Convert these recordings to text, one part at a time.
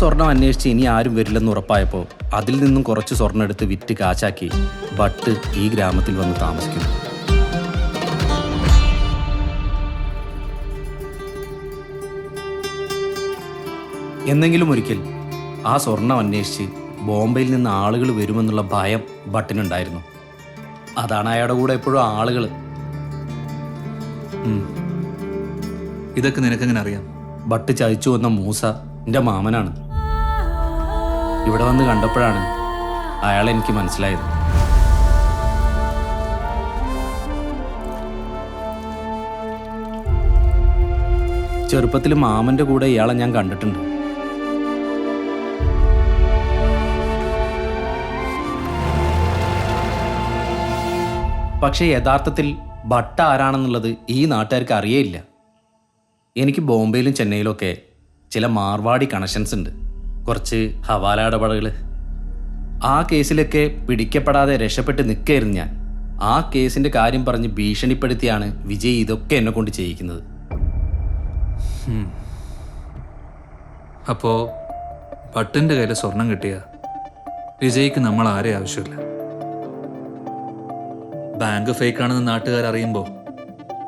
സ്വർണം അന്വേഷിച്ച് ഇനി ആരും വരില്ലെന്ന് ഉറപ്പായപ്പോൾ അതിൽ നിന്നും കുറച്ച് സ്വർണം എടുത്ത് വിറ്റ് കാശാക്കി ഭട്ട് ഈ ഗ്രാമത്തിൽ വന്ന് താമസിക്കുന്നു. എന്നെങ്കിലും ഒരിക്കൽ ആ സ്വർണം അന്വേഷിച്ച് ബോംബെയിൽ നിന്ന് ആളുകൾ വരുമെന്നുള്ള ഭയം ഭട്ടിനുണ്ടായിരുന്നു അതാണ് അയാളുടെ കൂടെ എപ്പോഴും ആളുകൾ ഇതൊക്കെ നിനക്കെങ്ങനെ അറിയാം? ഭട്ട് ചതിച്ചു വന്ന മൂസ എന്റെ മാമനാണ്. ഇവിടെ വന്ന് കണ്ടപ്പോഴാണ് അയാൾ എനിക്ക് മനസ്സിലായത്. ചെറുപ്പത്തിൽ മാമന്റെ കൂടെ ഇയാളെ ഞാൻ കണ്ടിട്ടുണ്ട്. പക്ഷേ യഥാർത്ഥത്തിൽ ഭട്ട ആരാണെന്നുള്ളത് ഈ നാട്ടുകാർക്ക് അറിയേയില്ല. എനിക്ക് ബോംബെയിലും ചെന്നൈയിലും ഒക്കെ ചില മാർവാടി കണക്ഷൻസ് ഉണ്ട്. കുറച്ച് ഹവാല ഇടപാടുകൾ ആ കേസിലൊക്കെ പിടിക്കപ്പെടാതെ രക്ഷപ്പെട്ട് നിൽക്കായിരുന്നു ഞാൻ. ആ കേസിന്റെ കാര്യം പറഞ്ഞ് ഭീഷണിപ്പെടുത്തിയാണ് വിജയ് ഇതൊക്കെ എന്നെ കൊണ്ട് ചെയ്യിക്കുന്നത്. അപ്പോ ഭട്ടിന്റെ കയ്യിൽ സ്വർണം കിട്ടിയ? വിജയ്ക്ക് നമ്മൾ ആരെ ആവശ്യമില്ല? ബാങ്ക് ഫേക്കാണെന്ന് നാട്ടുകാർ അറിയുമ്പോൾ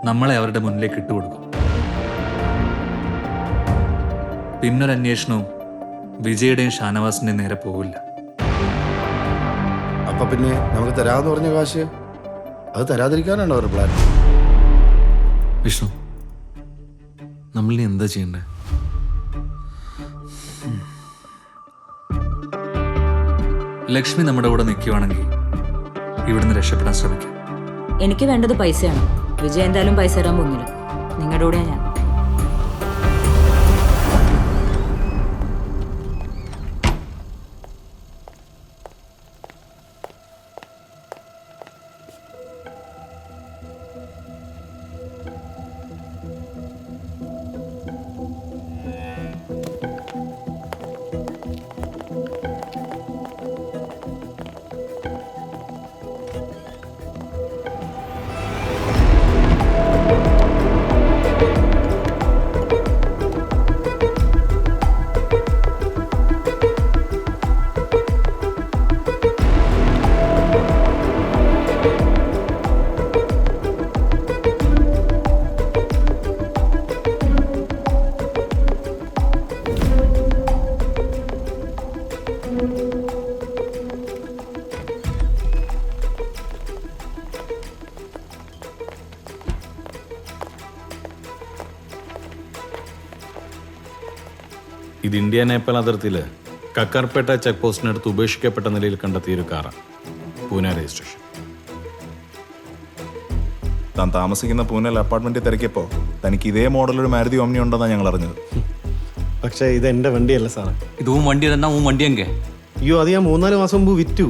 നമ്മളെ അവരുടെ മുന്നിലേക്ക് ഇട്ടുകൊടുക്കും. പിന്നൊരു അന്വേഷണവും വിജയുടെയും ഷാനവാസിന്റെയും നേരെ പോവില്ല. അപ്പൊ പിന്നെ നമുക്ക് തരാന്ന് പറഞ്ഞ കാശ്? അത് തരാതിരിക്കാനാണ് അവരുടെ പ്ലാൻ വിഷ്ണു നമ്മൾ എന്താ ചെയ്യണ്ടേ? ലക്ഷ്മി നമ്മുടെ കൂടെ നിൽക്കുവാണെങ്കിൽ ഇവിടുന്ന് രക്ഷപ്പെടാൻ ശ്രമിക്കാം. എനിക്ക് വേണ്ടത് പൈസയാണ്. വിജയ് എന്തായാലും പൈസ തരാൻ പോകുന്നില്ല. നിങ്ങളുടെ കൂടെയാണ് ഞാൻ. ഇത് ഇന്ത്യ നേപ്പാൾ അതിർത്തിയിൽ കക്കാർപേട്ട ചെക്ക് പോസ്റ്റിനടുത്ത് ഉപേക്ഷിക്കപ്പെട്ട നിലയിൽ കണ്ടെത്തിയ ഒരു കാറാണ്. പൂനെ രജിസ്ട്രേഷൻ. താൻ താമസിക്കുന്ന പൂനെൽ അപ്പാർട്ട്മെന്റിൽ തിരക്കിയപ്പോൾ തനിക്ക് ഇതേ ഒരു മാരുതി ഓമ്നി ഉണ്ടെന്നാണ് ഞങ്ങൾ അറിഞ്ഞത്. പക്ഷേ ഇത് എന്റെ വണ്ടിയല്ല സാറേ. ഇതും വണ്ടി തന്നെ ഉൻ അയ്യോ അത് ഞാൻ മൂന്നാൽ മാസം മുമ്പ് വിറ്റു.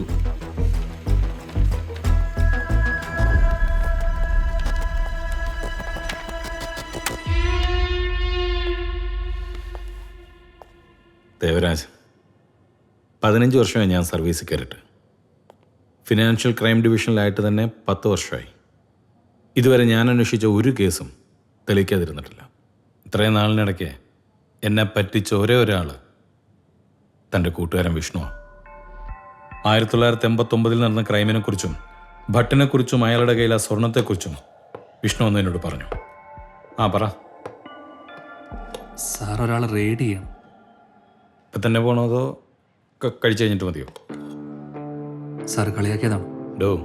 ദേവരാജ് പതിനഞ്ച് വർഷമായി ഞാൻ സർവീസ് കയറിയിട്ട് ഫിനാൻഷ്യൽ ക്രൈം ഡിവിഷനിലായിട്ട് തന്നെ പത്ത് വർഷമായി. ഇതുവരെ ഞാൻ അന്വേഷിച്ച ഒരു കേസും തെളിയിക്കാതിരുന്നിട്ടില്ല. ഇത്രയും നാളിനിടയ്ക്ക് എന്നെ പറ്റിച്ച ഒരേ ഒരാൾ തന്റെ കൂട്ടുകാരൻ വിഷ്ണുവാണ് ആയിരത്തി തൊള്ളായിരത്തി എൺപത്തൊമ്പതിൽ നടന്ന ക്രൈമിനെ കുറിച്ചും ക്രൈമിനെക്കുറിച്ചും ഭട്ടിനെക്കുറിച്ചും അയാളുടെ കയ്യിലെ സ്വർണത്തെക്കുറിച്ചും വിഷ്ണു എന്നോട് പറഞ്ഞു. ആ പറ. സാർ ഒരാൾ റെയ്ഡ് ചെയ്യണം. ഇപ്പം തന്നെ പോകണോ അതോ കഴിച്ചു കഴിഞ്ഞിട്ട് മതിയോ? സാർ കളിയാക്കിയതാണ്? ഡോ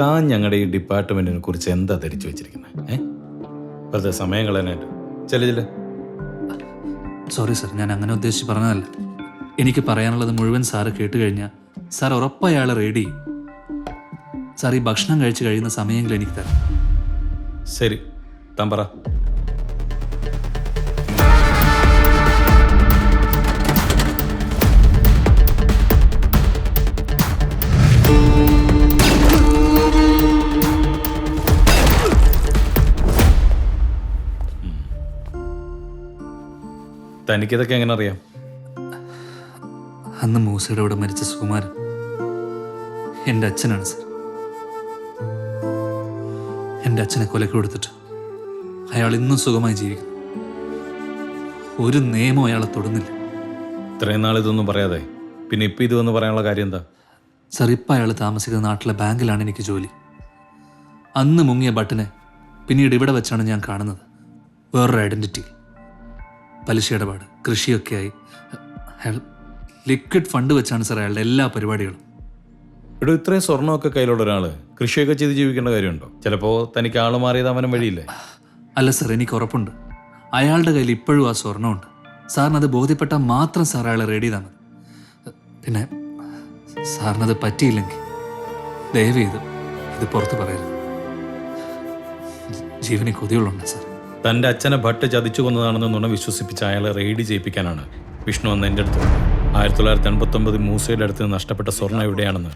താൻ ഞങ്ങളുടെ ഈ ഡിപ്പാർട്ട്മെന്റിനെ കുറിച്ച് എന്താ ധരിച്ചു വെച്ചിരിക്കുന്നത് ഏ? വെറുതെ സമയം കളയാനായിട്ട്. ചില ചില സോറി സാർ ഞാൻ അങ്ങനെ ഉദ്ദേശിച്ച് പറഞ്ഞതല്ല. എനിക്ക് പറയാനുള്ളത് മുഴുവൻ സാറ് കേട്ട് കഴിഞ്ഞാൽ സാർ ഉറപ്പായി റെഡി ചെയ്യും. സാർ ഈ ഭക്ഷണം കഴിച്ച് കഴിയുന്ന സമയമെങ്കിലും എനിക്ക് തരാം. ശരി താൻ പറ. തനിക്കിതൊക്കെ എങ്ങനെ അറിയാം? അന്ന് മൂസയുടെ അവിടെ മരിച്ച സുകുമാരൻ എന്റെ അച്ഛനാണ് സർ. എന്റെ അച്ഛനെ കൊലക്ക് കൊടുത്തിട്ട് അയാൾ ഇന്നും സുഖമായി ജീവിക്കുന്നു. ഒരു നിയമം അയാളെ തൊടുന്നില്ല. ഇത്രയും നാൾ ഇതൊന്നും പറയാതെ. പിന്നെ ഇപ്പം ഇത് വന്ന് പറയാനുള്ള കാര്യം എന്താ? സർ ഇപ്പം അയാൾ താമസിക്കുന്ന നാട്ടിലെ ബാങ്കിലാണ് എനിക്ക് ജോലി. അന്ന് മുങ്ങിയ ബട്ടനെ പിന്നീട് ഇവിടെ വെച്ചാണ് ഞാൻ കാണുന്നത്. വേറൊരു ഐഡന്റിറ്റി പലിശ ഇടപാട് കൃഷിയൊക്കെയായി. അയാൾ ലിക്വിഡ് ഫണ്ട് വെച്ചാണ് സാർ അയാളുടെ എല്ലാ പരിപാടികളും. ഇവിടെ ഇത്രയും സ്വർണമൊക്കെ കയ്യിലുള്ള ഒരാൾ കൃഷിയൊക്കെ ചെയ്ത് ജീവിക്കേണ്ട കാര്യമുണ്ടോ? ചിലപ്പോൾ തനിക്ക് ആൾ മാറിയത് അവനും വഴിയില്ലേ? അല്ല സാർ എനിക്ക് ഉറപ്പുണ്ട്. അയാളുടെ കയ്യിൽ ഇപ്പോഴും ആ സ്വർണമുണ്ട്. സാറിന് അത് ബോധ്യപ്പെട്ടാൽ മാത്രം സാർ അയാളെ റെഡി ചെയ്താൽ മതി. പിന്നെ സാറിനത് പറ്റിയില്ലെങ്കിൽ ദയവ് ചെയ്ത് ഇത് പുറത്ത് പറയരുത്. ജീവനെ കൊതിയുള്ളുണ്ട് സാർ തന്റെ അച്ഛനെ ഭട്ട് ചതിച്ചു കൊന്നതാണെന്ന് നുണ വിശ്വസിപ്പിച്ച് അയാളെ റെയ്ഡ് ചെയ്യിപ്പിക്കാനാണ്. വിഷ്ണു അന്ന് എന്റെ അടുത്ത്. ആയിരത്തി തൊള്ളായിരത്തി എൺപത്തൊമ്പത് മൂസയുടെ അടുത്ത് നഷ്ടപ്പെട്ട സ്വർണ എവിടെയാണെന്ന്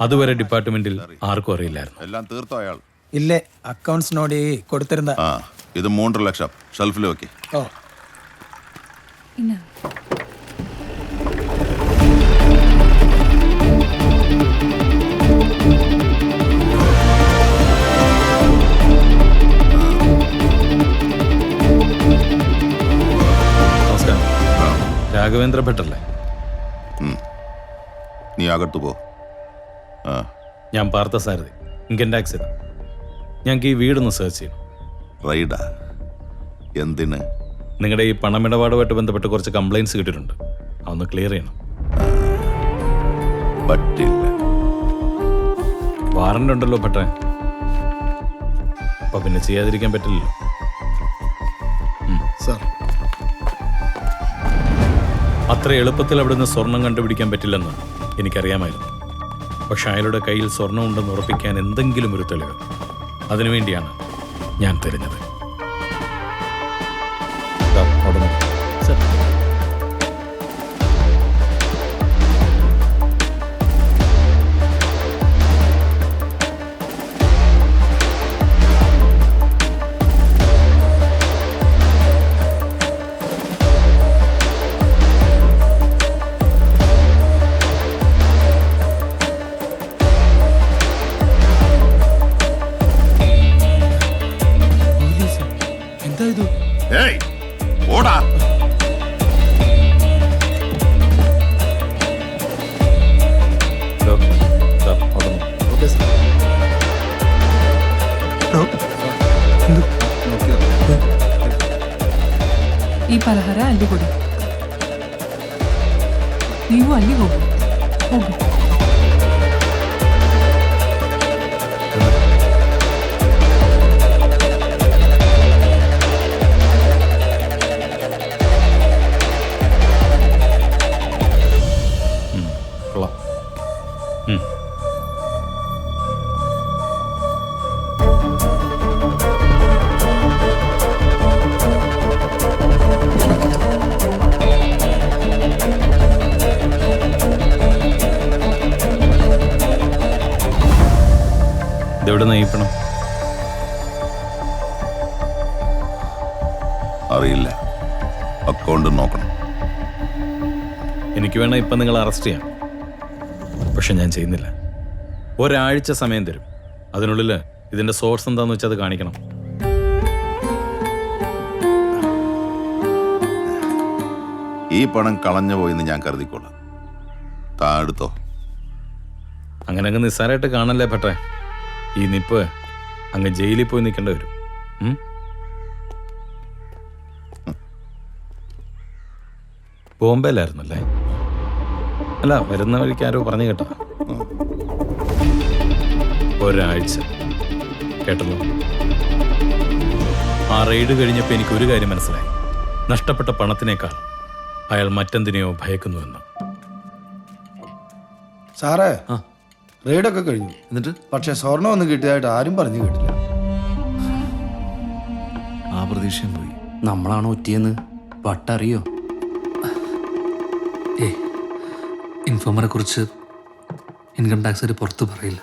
അതുവരെ ഡിപ്പാർട്ട്മെന്റിൽ ആർക്കും അറിയില്ലായിരുന്നു. എല്ലാം തീർത്തോ അയാൾ? ഇല്ലേ അക്കൗണ്ട്സ് നോടി കൊടുത്തിരുന്ന ഇത് മൂന്നര ലക്ഷം. ഷെൽഫിൽ വെക്കേ. ഓ. രാഘവേന്ദ്ര ഭട്ടല്ലേ? നീ അകത്തു പോ. ആ. ഞാൻ പാർത്ഥ സാരഥി. ഇൻകം ടാക്സ് ഞങ്ങൾക്ക് ഈ വീടൊന്ന് സെർച്ച് ചെയ്യണം. റൈഡാ? എന്തിന്? നിങ്ങളുടെ ഈ പണമിടപാടുമായിട്ട് ബന്ധപ്പെട്ട് കുറച്ച് കംപ്ലൈന്റ്സ് കിട്ടിയിട്ടുണ്ട്. അതൊന്ന് ക്ലിയർ ചെയ്യണം. പറ്റില്ല. വാറണ്ട് ഉണ്ടല്ലോ ഭട്ടേ അപ്പൊ പിന്നെ ചെയ്യാതിരിക്കാൻ പറ്റില്ലല്ലോ. സാർ അത്ര എളുപ്പത്തിൽ അവിടുന്ന് സ്വർണം കണ്ടുപിടിക്കാൻ പറ്റില്ലെന്ന് എനിക്കറിയാമായിരുന്നു. പക്ഷെ അയാളുടെ കയ്യിൽ സ്വർണം ഉണ്ടെന്ന് ഉറപ്പിക്കാൻ എന്തെങ്കിലും ഒരു തെളിവ്. അതിനുവേണ്ടിയാണ് ഞാൻ തിരഞ്ഞത്. ಎಂತ ಇದು ಏಯ್ ಓಡಾ ಈ ಪಲಹಾರ ಅಲ್ಲಿ ಕೊಡಿ ನೀವು ಅಲ್ಲಿ ಹೋಗಿ ಹೋಗಿ ഇതെവിടെ നയിപ്പണം അറിയില്ല. അക്കൗണ്ട് നോക്കണം. എനിക്ക് വേണം ഇപ്പം നിങ്ങൾ അറസ്റ്റ് ചെയ്യാം. പക്ഷെ ഞാൻ ചെയ്യുന്നില്ല. ഒരാഴ്ച സമയം തരും. അതിനുള്ളിൽ ഇതിന്റെ സോഴ്സ് എന്താണെന്ന് വെച്ചാൽ അത് കാണിക്കണം. ഈ പണം കളഞ്ഞു പോയെന്ന് ഞാൻ കരുതിക്കോളാം. താ എടുത്തോ അങ്ങനെ അങ്ങ് നിസ്സാരമായിട്ട് കാണല്ലേ പട്ടേ ഈ നിപ്പ് അങ്ങ് ജയിലിൽ പോയി നിൽക്കേണ്ടി വരും? ബോംബെയിലായിരുന്നല്ലേ? അല്ല വരുന്ന വഴിക്ക് ആരോ പറഞ്ഞു കേട്ടോ. ഒരാഴ്ച. കേട്ടല്ലോ? ആ റെയ്ഡ് കഴിഞ്ഞപ്പോൾ എനിക്ക് ഒരു കാര്യം മനസ്സിലായി. നഷ്ടപ്പെട്ട പണത്തിനേക്കാൾ അയാൾ മറ്റെന്തിനെയോ ഭയക്കുന്നുവെന്ന്. സാറേ റെയ്ഡൊക്കെ കഴിഞ്ഞു. എന്നിട്ട്? പക്ഷെ സ്വർണം ഒന്നും കിട്ടിയതായിട്ട് ആരും പറഞ്ഞു കേട്ടില്ല. ആ പ്രതീക്ഷയും പോയി. നമ്മളാണോ ഒറ്റിയെന്ന്? വട്ടറിയോ? ഏ ഇൻഫോമറെ കുറിച്ച് ഇൻകം ടാക്സ് ഒരു പുറത്ത് പറയില്ല.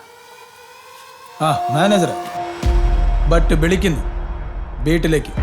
ആ മാനേജർ ബട്ട് വിളിക്കുന്നു. വീട്ടിലേക്ക്.